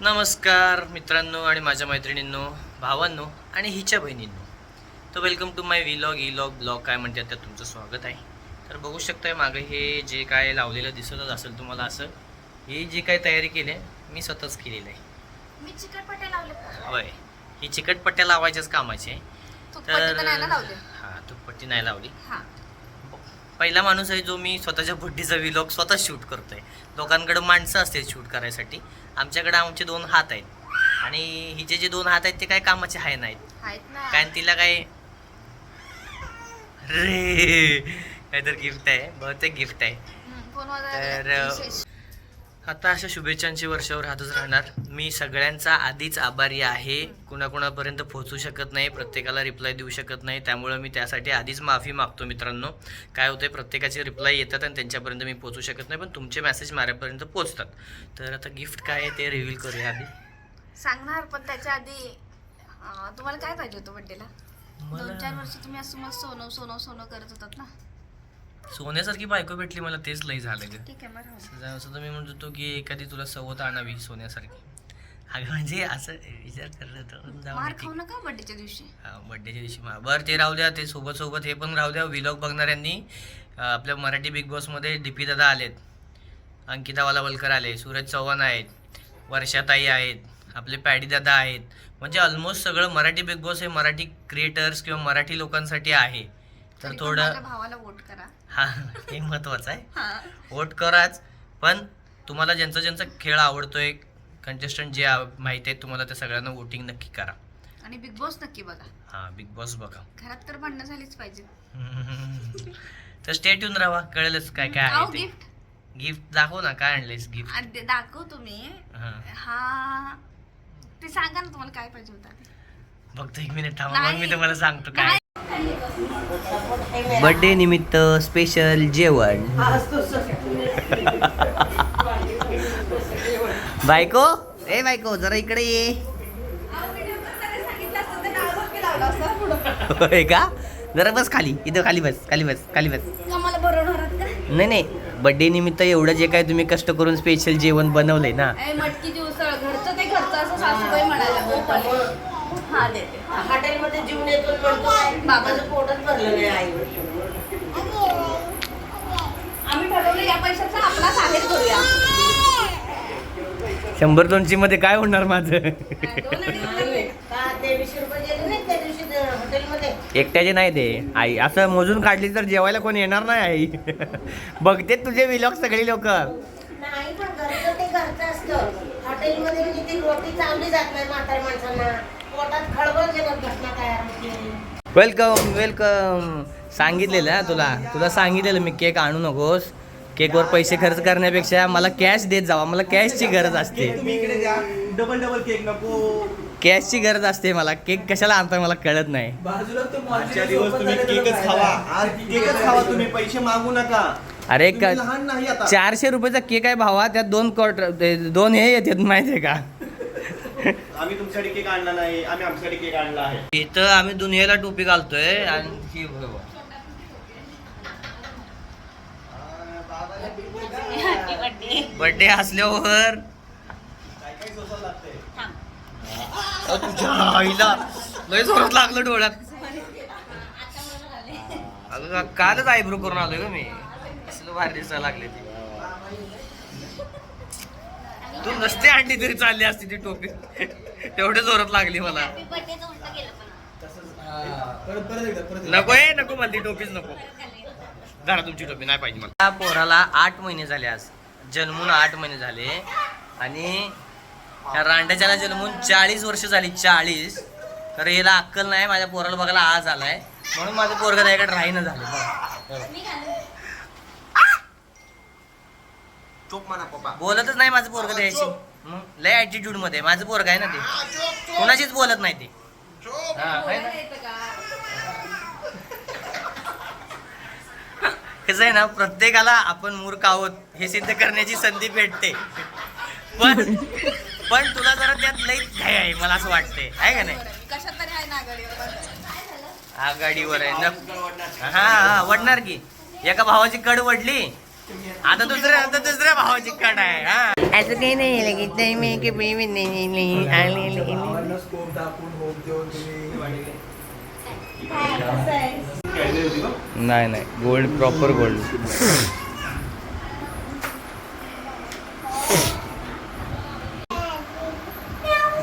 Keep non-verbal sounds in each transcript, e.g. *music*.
नमस्कार मित्रांनो आणि माझ्या मैत्रिणींनो भावांनो आणि हिच्या बहिणींनो. तर वेलकम टू माय व्लॉग इलॉग ब्लॉग काय म्हणतात त्यात तुमचं स्वागत आहे. तर बघू शकताय मागं हे जे काय लावलेलं दिसतच असेल तुम्हाला असं ही जी काय तयारी केली आहे मी स्वतःच केलेलं आहे. मी चिकटपट्ट्या लावले होय ही चिकटपट्ट्या लावायच्याच कामाची. आहे तर हां तुटपट्टी नाही लावली. हा. पहिला माणूस आहे जो मी स्वतःच्या बुड्डीचा विलॉग स्वतः शूट करतोय. लोकांकडे माणसं असते शूट करायसाठी. आमच्याकडे आमचे दोन हात आहेत. आणि हिचे जे दोन हात आहेत ते काय कामाचे आहे नाहीत. काय तिला काय रे काहीतरी गिफ्ट आहे. बहुतेक गिफ्ट आहे. तर. आता अशा शुभेच्छांची वर्षावर हातच राहणार. मी सगळ्यांचा आधीच आभारी आहे. कुणाकुणापर्यंत पोहोचू शकत नाही प्रत्येकाला रिप्लाय देऊ शकत नाही त्यामुळं मी त्यासाठी आधीच माफी मागतो मित्रांनो. काय होतंय प्रत्येकाचे रिप्लाय येतात आणि त्यांच्यापर्यंत मी पोहोचू शकत नाही पण तुमचे मेसेज माझ्यापर्यंत पोहोचतात. तर आता गिफ्ट काय आहे ते रिव्हील करूया आधी. सांगणार पण त्याच्या आधी तुम्हाला काय पाहिजे होतं बड्डेला दोन चार मला वर्ष तुम्ही असं मस्त सोनं सोनं सोनं करत होतात ना? सोन्यासारखी बायको भेटली मला तेच लई झालं ग. असं तर मी म्हणत होतो की एखादी तुला सवत आणावी सोन्यासारखी. अगं म्हणजे असं विचार करत बड्डेच्या दिवशी. बड्डेच्या दिवशी बरं ते राहू द्या ते सोबत सोबत हे पण राहू द्या. विलॉग बघणाऱ्यांनी आपल्या मराठी बिग बॉसमध्ये डी पी दादा आलेत. अंकिता वालावलकर आले सूरज चव्हाण आहेत वर्षाताई आहेत आपले पॅडी दादा आहेत. म्हणजे ऑलमोस्ट सगळं मराठी बिग बॉस हे मराठी क्रिएटर्स किंवा मराठी लोकांसाठी आहे. तर थोडं भावाला वोट करा. हा हे महत्वाचं आहे. हा. वोट कराच पण तुम्हाला ज्यांचा ज्यांचा खेळ आवडतोय कंटेस्टंट जे माहिती आहेत तुम्हाला त्या सगळ्यांना वोटिंग नक्की करा. आणि बिग बॉस नक्की बघा. हा बिग बॉस बघा. घरात तर भांडणं झालीच पाहिजे. तर स्टेट येऊन राहा कळेलच काय काय आहे ते. गिफ्ट गिफ्ट दाखव ना काय आणलेस गिफ्ट आणि ते दाखव तुम्ही. हा. हा. ते सांगा ना तुम्हाला काय पाहिजे होतं ते. फक्त एक मिनिट थांबा मग मी नाही. तुम्हाला सांगतो काय बर्थडे निमित्त स्पेशल जेवण. बायको? ए बायको जरा इकडे ये. होय का? जरा बस खाली. इथं खाली बस खाली बस खाली बस. नाही नाही. बर्थडे निमित्त एवढं जे काय तुम्ही कष्ट करून स्पेशल जेवण बनवलंय ना. मटकी हॉटेलमध्ये जीवन येतो म्हणतो. बाबा. माझं पोटच भरलं नाही आई. आम्ही ठरवलं या पैशाचा आपला करूया. शंभर दोनशे मध्ये काय होणार माझं? दोन अडीच का तेवीसशे रुपये गेले नाही त्या दिवशी ते हॉटेलमध्ये? एकट्याचे नाही ते. आई असं मोजून काढली तर जेवायला कोण येणार नाही आई. बघते तुझे विलॉग सगळी लोक. नाही पण घरचं ते घरचं असतं. हॉटेलमध्ये म्हणजे रोटी चावली जात नाही म्हाताऱ्या माणसांना. पोटात खळबळ जेवण घटना तयार होते वेलकम वेलकम. सांगितलेलं ना तुला. तुला सांगितलेलं मी केक आणू नकोस. केकवर पैसे खर्च करण्यापेक्षा मला कॅश देत जावा. मला कॅशची गरज असते. तुम्ही इकडे द्या. डबल डबल केक नको. कॅशची गरज असते मला. केक कशाला आणता मला कळत नाही. बाजूला आजच्या दिवस तुम्ही केकच खावा. आज केकच खावा तुम्ही. पैसे मागू नका. अरे तुम्ही का लहान नाही आता. चारशे रुपयाचा केक आहे भावा. त्यात दोन क्वार्टर दोन हे येतात माहितीये का? आम्ही तुमच्यासाठी केक आणला नाही आम्ही आमच्यासाठी केक आणला आहे. इथं आम्ही दुनियेला टोपी घालतोय आणि ही बघा. बर्थडे असल्यावर. तुझ्या आईला लय जोरात लागलं डोळ्यात. अगं कालच आयब्रो करून आलोय का मी. असलं भारी दिसायला लागले ती. तू नसते आणली तरी चालली असती ती टोपी. तेवढ्या जोरात लागली मला. नको आहे नको मला ती टोपीच नको. धरा तुमची टोपी नाही पाहिजे मला. त्या पोराला आठ महिने झाले आज. जन्मून आठ महिने झाले. आणि त्या रांड्याच्याला जन्मून चाळीस वर्ष झाली चाळीस. तर याला अक्कल नाही माझ्या पोराला बघायला आज आलाय. म्हणून माझं पोरगा त्याकडे राहीनं झालं. चोप म्हणा पप्पा. बोलतच नाही माझं पोरगा द्यायची मग लय ऍटिट्यूडमध्ये. माझं पोरगा आहे ना ते. कुणाशीच बोलत नाही ते. हा, आहे ना? कसं आहे ना प्रत्येकाला आपण मूर्ख आहोत हे सिद्ध करण्याची संधी भेटते. पण पण तुला जरा त्यात लई घाई आहे मला असं वाटतंय. आहे का नाही? कशात तरी आहे. ना आघाडीवर आघाडीवर आहे न हा हा वडणार की. एका भावाची कड वडली आता दुसऱ्या आता दुसऱ्या भावाची कड आहे हा. असं काही नाही लगेच नाही मी की मी मी नाही नाही आलेली भावांना स्कोप दाखवून होप देऊन तुम्ही नाही नाही. गोल्ड प्रॉपर गोल्ड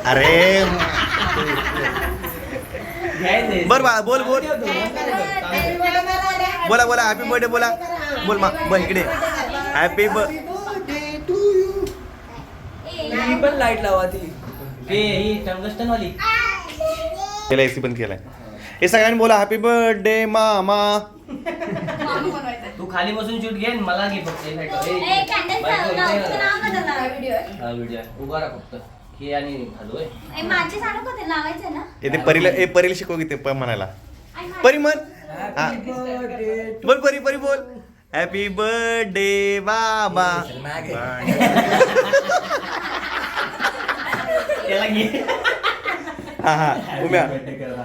अरे. बर बा बोल बोल. बोला बोला. हॅपी बर्थडे बोला. बोल मा बर इकडे. हॅपी बर्थडे टू यू ही पण लाइट लावा ती. टंगस्टन वाली केला एसी पण केलाय. हे सगळ्यांनी बोला हॅपी बर्थडे मामा. तू खाली बसून शूट घे आणि मला घे फक्त. हे candle बायको, लाव, इथे तुझं आहे. हा आहे. उभा राहा फक्त. हे आणि घालू. ए, माझे सांगू का ते? लावायचं ना. हे ते परीला ए परीला शिकव की ते प- म्हणायला. आई, माझे- परी म्हण. हा. बोल परी परी बोल. हॅपी बर्थडे बाबा हा हा उम्या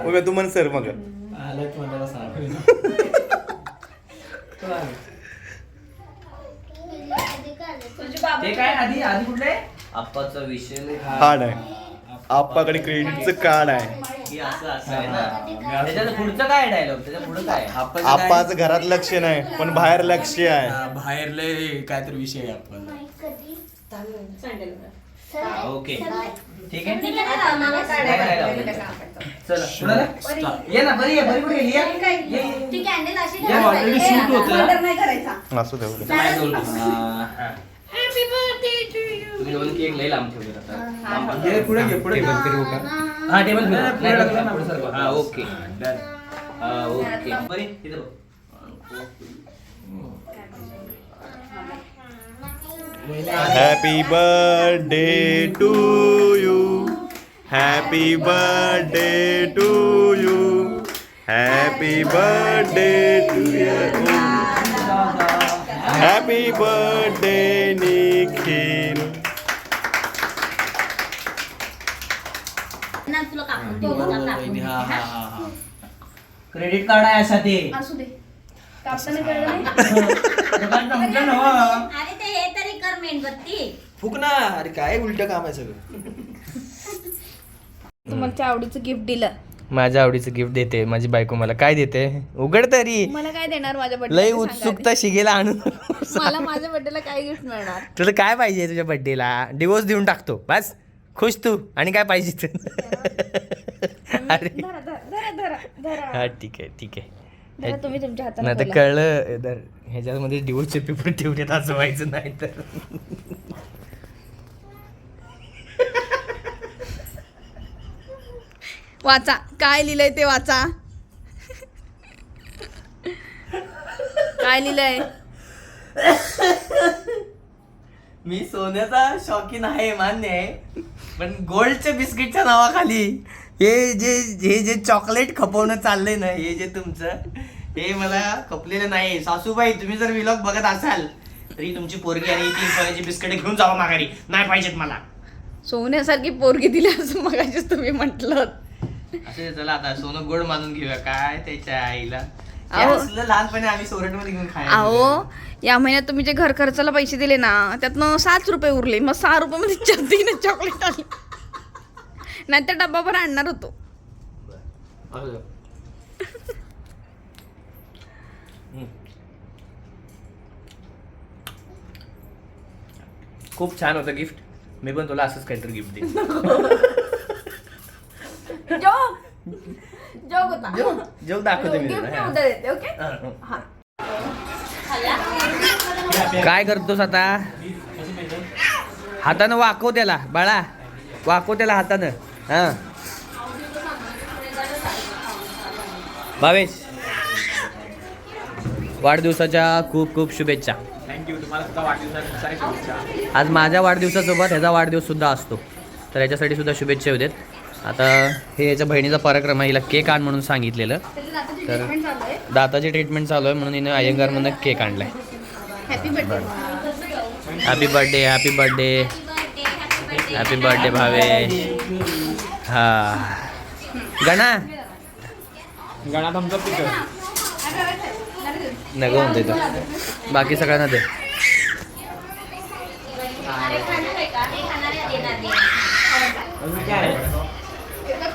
उम्या तू म्हण सर मग तुझे बाबा ते काय आधी आधी कुठले आप्पाचा विषय नाही. कार्ड आहे आप्पाकडे क्रेडिटचं कार्ड आहे की असं असं आहे ना. त्याच्यात पुढचं काय डायलॉग त्याच्या पुढं काय? आहे? आप्पाचं घरात लक्ष नाही पण बाहेर लक्ष आहे. बाहेर लय काहीतरी विषय आहे आपण हा, ओके. ठीक आहे? चला कुणाला? ये ना बरी आहे बरी कुठे गेली? ये. ये, ये. या असू दे असू दे. माझ्या जवळ ठेव. हा. तुम्ही दोन केक लई लांब ठेवले आता लांब बांधा. हे पुढे घे पुढे घे. हा टेबल फिरवा. नाही, नाही, पुढे पुढे ना, पुढे सरकवा. हा ओके हा ओके बरी तिथं बघ. Happy birthday to you happy birthday to you happy birthday to you happy birthday Nikhil. Credit card आहे असा ते असू दे. कापताना कळलं नाही दुकानचं म्हटलं ना हो. अरे ते हे तरी कर मेणबत्ती. फुक ना अरे काय उलट काम आहे सगळं? तुम्हाला आवडीचं गिफ्ट दिलं. माझ्या आवडीचं गिफ्ट देते माझी बायको मला. काय देते? उघड तरी. मला काय देणार माझ्या लय बर्थडे उत्सुकता शिगेला आणून मला माझ्या बर्थडेला काय गिफ्ट मिळणार? तुला काय पाहिजे तुझ्या बर्थडेला डिवोर्स देऊन टाकतो. बस. खुश तू. आणि काय पाहिजे तू? अरे. धरा धरा धरा धरा. धरा हा ठीक आहे ठीक आहे. धरा तुम्ही तुमच्या हाताने नाही तर खोला. कळलं तर ह्याच्यामध्ये डिवोर्सचे पेपर ठेवलेत असं व्हायचं नाही तर वाचा. काय लिहिलंय ते वाचा? काय लिहिलंय? मी सोन्याचा शौकीन आहे मान्य आहे. पण गोल्डच्या बिस्किटच्या नावाखाली हे जे हे जे चॉकलेट खपवणं चाललंय ना हे जे तुमचं हे मला खपलेलं नाही. सासूबाई तुम्ही जर विलॉग बघत असाल तरी तुमची पोरगी आणि तीन सोन्याची बिस्किट घेऊन जावा माघारी. नाही पाहिजेत मला. सोन्यासारखी पोरगी दिली असं मगाशीच तुम्ही म्हटलं असे चला आता सोनं गोड मानून घेऊया. काय त्याच्या आईला? हे अहो. असलं लहानपणी आम्ही सोरटमध्ये घेऊन खायला अहो या महिन्यात तुम्ही जे घर खर्चाला पैसे दिले ना त्यातनं सात रुपये उरले. मग सहा रुपये मध्ये तीन चॉकलेट आली नाहीतर डब्बाभर आणणार होतो. असू दे. हम्म. खूप छान होतं गिफ्ट मी पण तुला असंच काहीतरी गिफ्ट दे *laughs* जोक होता दाखवते मी गिफ्ट उद्या देते ओके? हा. काय करतोस आता? हातानं वाकव त्याला बाळा. वाकव त्याला हातानं हा. भावेश वाढदिवसाच्या खूप खूप शुभेच्छा. थँक्यू तुम्हाला सुद्धा वाढदिवसाच्या साऱ्या शुभेच्छा. आज माझ्या वाढदिवसासोबत ह्याचा वाढदिवस सुद्धा असतो. तर याच्यासाठी सुद्धा शुभेच्छा देत. आता हे याच्या बहिणीचा पराक्रम आहे हिला केक आण म्हणून सांगितलेलं. तर दाताची ट्रीटमेंट चालू आहे म्हणून हिने अयंगारमधनं केक आणलाय. Happy birthday happy birthday happy birthday Bhave. हा. गणा. गणा तुमचा नको म्हणते तो बाकी सगळ्यांना दे. काय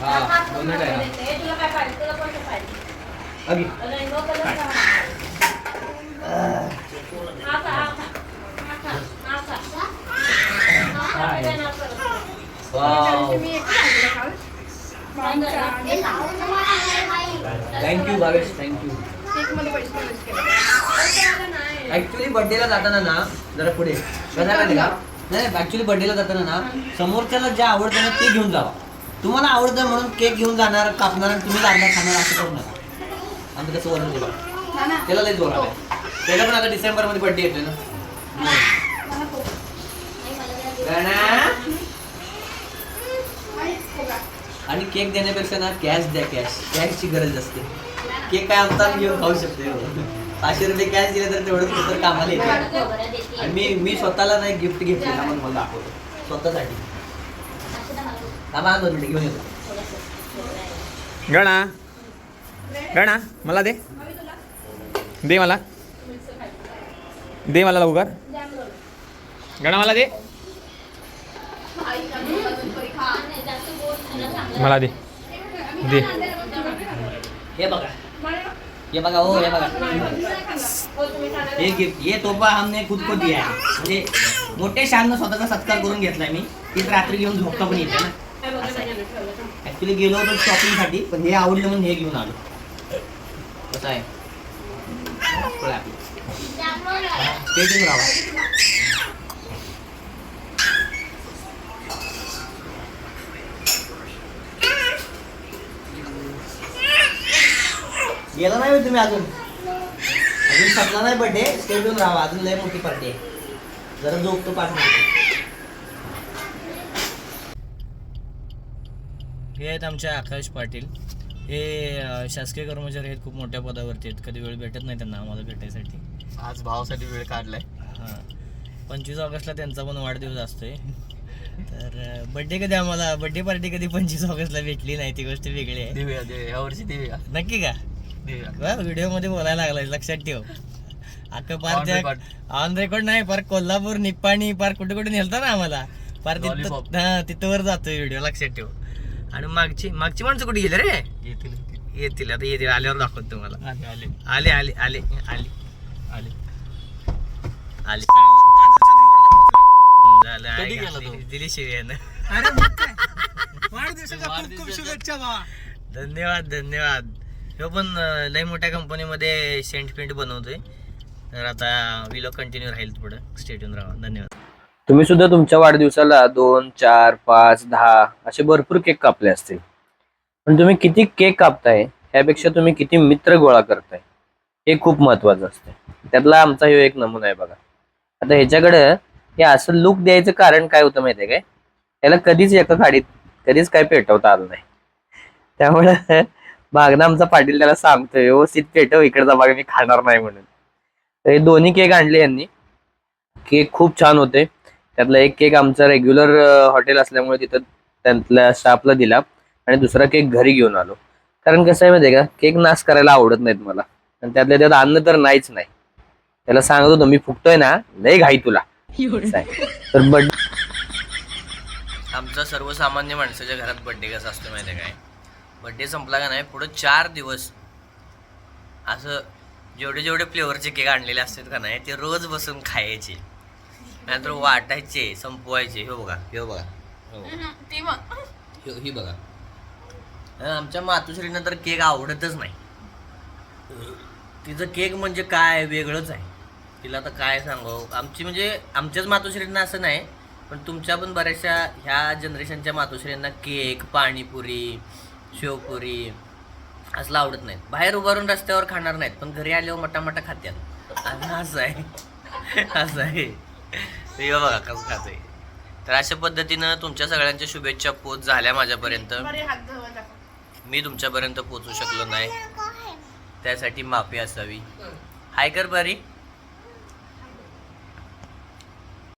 हा thank you Bhavesh thank you actually बर्थडेला जाताना ना जरा पुढे. कसं आहे माहिती का नाही ऍक्च्युली बर्थडेला जाताना ना समोरच्याला जे आवडतं ना ते घेऊन जावा. तुम्हाला आवडतं म्हणून केक घेऊन जाणार कापणार आणि तुम्ही लागणार खाणार असं करू नका. आम्ही कसं वरून दिलं त्याला लई जोर आलाय त्याला पण आता डिसेंबरमध्ये बर्थडे येतोय ना? आणि केक देण्यापेक्षा ना कॅश द्या कॅश कॅशची गरज असते. केक काय आमचा घेऊन खाऊ शकते. पाचशे रुपये कॅश दिले तर तेवढं पुस्तक कामाला येते. आणि मी मी स्वतःला नाही गिफ्ट घेतली ना म्हणून मला दाखवतो. स्वतःसाठी. थांबा दोन मिनिटं घेऊन येतो गणा गणा मला दे दे मला दे मला लवकर गणा मला दे मला दे दे हे बघा ये बघा हो हे बघा हे गिफ्ट ये तोफा हमने खुद को दिया म्हणजे मोठे शान स्वतःचा सत्कार करून घेतलाय मी तीच रात्री घेऊन झोपता पण येते ना ऍक्च्युली गेलो होतो शॉपिंगसाठी पण हे आवडलं म्हणून हे घेऊन आलो. कसं आहे? स्टेटिंग राहा. गेला नाही होय तुम्ही अजून? अजून संपला नाही बर्थडे स्टेट येऊन राहा. अजून लय मोठी पार्टी आहे. जरा झोपतो पाच मिनिट हे आहेत आमचे आकाश पाटील. हे शासकीय कर्मचारी आहेत खूप मोठ्या पदावरती आहेत. कधी वेळ भेटत नाही त्यांना आम्हाला भेटायसाठी. आज भावासाठी वेळ काढलाय. हां. पंचवीस ऑगस्टला त्यांचा पण वाढदिवस असतोय. तर बड्डे कधी आम्हाला? बड्डे पार्टी कधी पंचवीस ऑगस्टला भेटली नाही? ती गोष्ट वेगळी आहे. देऊया दे या वर्षी देऊया. नक्की का? देऊया. व्हिडिओमध्ये बोलायला लागलाय लक्षात ठेव. अख्खं पार. ऑन रेकॉर्ड नाही पार कोल्हापूर निप्पाणी पार कुठे कुठे नेलता ना आम्हाला? पार तिथं. हा तिथवर जातोय व्हिडिओ. लक्षात ठेव. आणि मागची मागची माणसं कुठे गेले रे? येतील येतील. आता येतील. आल्यावर दाखवतो तुम्हाला. आले आले. आले आले आले आले. आले. आले. झालं कधी ऐका. गेला तो? दिली- दिली शिव्यानं शुभेच्छा धन्यवाद धन्यवाद. ह्यो पण अं, लय मोठ्या कंपनीमध्ये सेंट पेंट बनवतोय. तर आता विलो कंटिन्यू राहील पुढं. स्टेटून राहा. धन्यवाद. तुम्ही सुद्धा तुमच्या वाढदिवसाला दोन चार पाच दहा असे भरपूर केक कापले असतील. पण तुम्ही किती केक कापताय ह्यापेक्षा तुम्ही किती मित्र गोळा करताय हे खूप महत्वाचं असतं त्यातला आमचा हे एक नमुना आहे बघा. आता ह्याच्याकडं हे असं लुक द्यायचं कारण काय होतं माहितीये काय? त्याला कधीच एका गाडीत कधीच काय पेटवता आलं नाही. त्यामुळे मागणं आमचा पाटील त्याला सांगतोय व्यवस्थित पेटव इकडचा भाग मी खाणार नाही म्हणून. तर हे दोन्ही केक आणले यांनी. केक खूप छान होते. त्यातला एक केक आमचा रेग्युलर हॉटेल असल्यामुळे तिथं त्यातल्या स्टाफला दिला आणि दुसरा केक घरी घेऊन आलो. कारण कसं आहे माहितीये का? केक नाश करायला आवडत नाहीत मला. आणि त्यातल्या त्यात अन्न तर नाहीच नाही. त्याला सांगत होतो मी फुकतोय ना लय घाई तुला. तर बड आमचा सर्वसामान्य माणसाच्या घरात बड्डे कसा असतो माहिती आहे काय? बड्डे संपला का नाही पुढं चार दिवस असं जेवढे जेवढे फ्लेवरचे केक आणलेले असतात का नाही ते रोज बसून खायचे. नाहीतर वाटायचे संपवायचे. हे बघा हे बघा. हो. ही बघा. आणि आमच्या मातोश्रीनं तर केक आवडतच नाही. तिचं केक म्हणजे काय वेगळंच आहे. तिला तर काय सांगू? आमची म्हणजे आमच्याच मातोश्रींना असं नाही पण तुमच्या पण बऱ्याचशा ह्या जनरेशनच्या मातोश्रींना केक पाणीपुरी शेवपुरी असलं आवडत नाहीत. बाहेर उभारून रस्त्यावर खाणार नाहीत पण घरी आल्यावर मटा मटा खात्यात. आणि असं आहे. असं आहे. हे बघा कसं खातंय. तर अशा पद्धतीनं तुमच्या सगळ्यांच्या शुभेच्छा पोच झाल्या माझ्यापर्यंत. मी तुमच्यापर्यंत पोचू शकलो नाही. त्यासाठी माफी असावी. हाय कर बरी.